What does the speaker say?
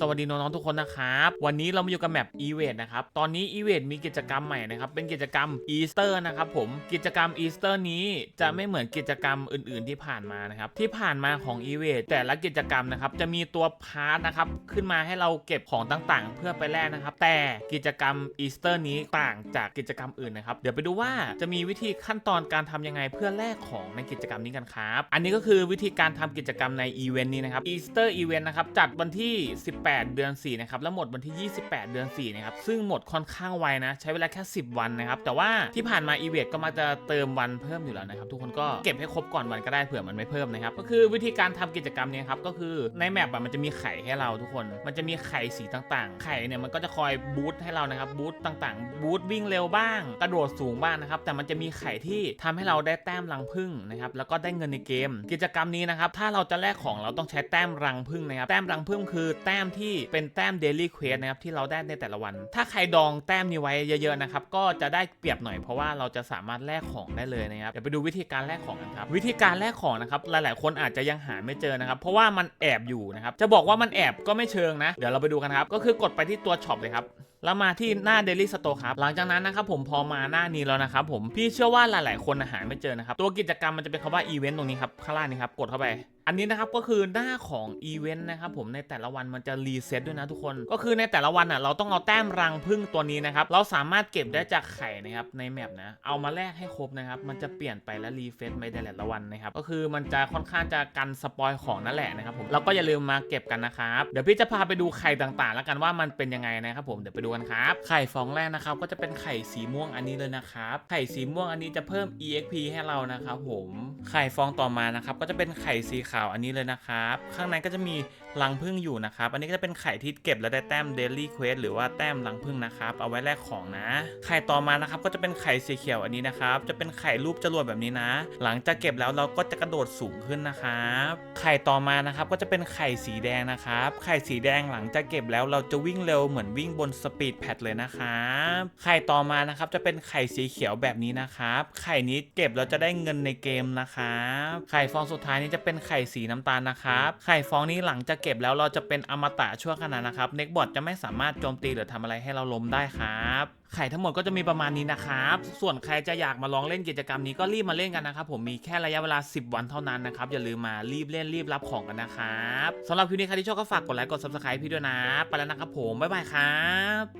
สวัสดีน้องๆทุกคนนะครับ วันนี้เรามาอยู่กับแมปอีเวนนะครับ ตอนนี้อีเวนมีกิจกรรมใหม่นะครับ เป็นกิจกรรมอีสเตอร์นะครับผม กิจกรรมอีสเตอร์นี้จะไม่เหมือนกิจกรรมอื่นๆที่ผ่านมานะครับ ที่ผ่านมาของอีเวนแต่ละกิจกรรมนะครับ จะมีตัวพาร์ทนะครับ ขึ้นมาให้เราเก็บของต่างๆ เพื่อไปแลกนะครับ แต่กิจกรรมอีสเตอร์นี้ต่างจากกิจกรรมอื่นนะครับ เดี๋ยวไปดูว่าจะมีวิธีขั้นตอนการทำยังไงเพื่อแลกของในกิจกรรมนี้กันครับ อันนี้ก็คือวิธีการทำกิจกรรมในอีเวนต์นี้นะครับ Easter Event นะครับจัดวันที่ 18 8 เดือน 4 นะครับ แล้วหมดวันที่ 28 เดือน 4 นะครับ ซึ่งหมดค่อนข้างไวนะ ใช้เวลาแค่ 10 วันนะครับ แต่ว่าที่ผ่านมาอีเวนต์ก็มาจะเติมวันเพิ่มอยู่แล้วนะครับ ทุกคนก็เก็บให้ครบก่อนวันก็ได้เผื่อมันไม่เพิ่มนะครับ ก็คือวิธีการทำกิจกรรมเนี้ครับ ก็คือในแมปอะมันจะมีไข่ให้เราทุกคน มันจะมีไข่สีต่างๆ ไข่เนี่ยมันก็จะคอยบูสต์ให้เรานะครับ บูสต์ต่างๆ บูสต์วิ่งเร็วบ้าง กระโดดสูงบ้างนะครับ แต่มันจะมีไข่ที่ทำให้เราได้แต้มรังผึ้งนะครับ แล้วก็ได้เงินในเกม กิจกรรมนี้นะครับ ถ้าเราจะแลกของเราต้องใช้แต้มรังผึ้งนะครับ แต้มรังผึ้งคือแต้มที่เป็นแต้ม daily quest นะครับที่เราได้ในแต่ละวัน ถ้าใครดองแต้มนี้ไว้เยอะๆนะครับก็จะได้เปรียบหน่อยเพราะว่าเราจะสามารถแลกของได้เลยนะครับเดี๋ยวไปดูวิธีการแลกของกันครับวิธีการแลกของนะครับหลายๆ คนอาจจะยังหาไม่เจอนะครับเพราะว่ามันแอบอยู่นะครับจะบอกว่ามันแอบก็ไม่เชิงนะ เดี๋ยวเราไปดูกันครับก็คือกดไปที่ตัวช็อปเลยครับแล้วมาที่หน้า Daily Store ครับ หลังจากนั้นนะครับผมพอมาหน้านี้แล้วนะครับผมพี่เชื่อว่าหลายๆ คนหาไม่เจอนะครับ ตัวกิจกรรมมันจะเป็นคำว่า Event ตรงนี้ครับ ข้างล่างนี้ครับ กดเข้าไป อันนี้นะครับก็คือหน้าของอีเวนต์นะครับผมในแต่ละวันมันจะรีเซ็ตด้วยนะทุกคน ก็คือในแต่ละวันอะเราต้องเอาแต้มรังพึ่งตัวนี้นะครับเราสามารถเก็บได้จากไข่นะครับในแมปนะเอามาแลกให้ครบนะครับมันจะเปลี่ยนไปและรีเฟซไปแต่ละวันนะครับก็คือมันจะค่อนข้างจะกันสปอยของนั่นแหละนะครับผมเราก็อย่าลืมมาเก็บกันนะครับเดี๋ยวพี่จะพาไปดูไข่ต่างๆ แล้วกันว่ามันเป็นยังไงนะครับผมเดี๋ยวไปดูกันครับ ไข่ฟองแรกนะครับก็จะเป็นไข่สีม่วงอันนี้เลยนะครับ ไข่สีม่วงอันนี้จะเพิ่ม exp ให้เรานะครับผม ไข่ฟองต่อมานะครับก็จะเป็นไข่สีขาวอันนี้เลยนะครับ ข้างในก็จะมี รังผึ้งอยู่นะครับ อันนี้ก็จะเป็นไข่ที่เก็บแล้วได้แต้ม daily quest หรือว่าแต้มรังผึ้งนะครับ เอาไว้แลกของนะ ไข่ต่อมานะครับก็จะเป็นไข่สีเขียวอันนี้นะครับ จะเป็นไข่รูปจรวดแบบนี้นะ หลังจากเก็บแล้วเราก็จะกระโดดสูงขึ้นนะครับ ไข่ต่อมานะครับก็จะเป็นไข่สีแดงนะครับ ไข่สีแดงหลังจากเก็บแล้วเราจะวิ่งเร็วเหมือนวิ่งบนสปีดแพดเลยนะครับ ไข่ต่อมานะครับจะเป็นไข่สีเขียวแบบนี้นะครับ ไข่นี้เก็บแล้วจะได้เงินในเกมนะครับ ไข่ฟองสุดท้ายนี้จะเป็นไข่สีน้ำตาลนะครับ ไข่ฟองนี้หลังจากเก็บแล้วเราจะเป็นอมตะชั่วขณะนะครับเน็กบอทจะไม่สามารถโจมตีหรือทำอะไรให้เราล้มได้ครับไข่ทั้งหมดก็จะมีประมาณนี้นะครับ ส่วนใครจะอยากมาลองเล่นกิจกรรมนี้ก็รีบมาเล่นกันนะครับ ผมมีแค่ระยะเวลา 10 วันเท่านั้นนะครับ อย่าลืมมารีบเล่นรีบรับของกันนะครับสำหรับคลิปนี้ใครที่ชอบก็ฝากกดไลค์กดซับสไคร b e พี่ด้วยนะ ไปแล้วนะครับผม บ๊ายบายครับ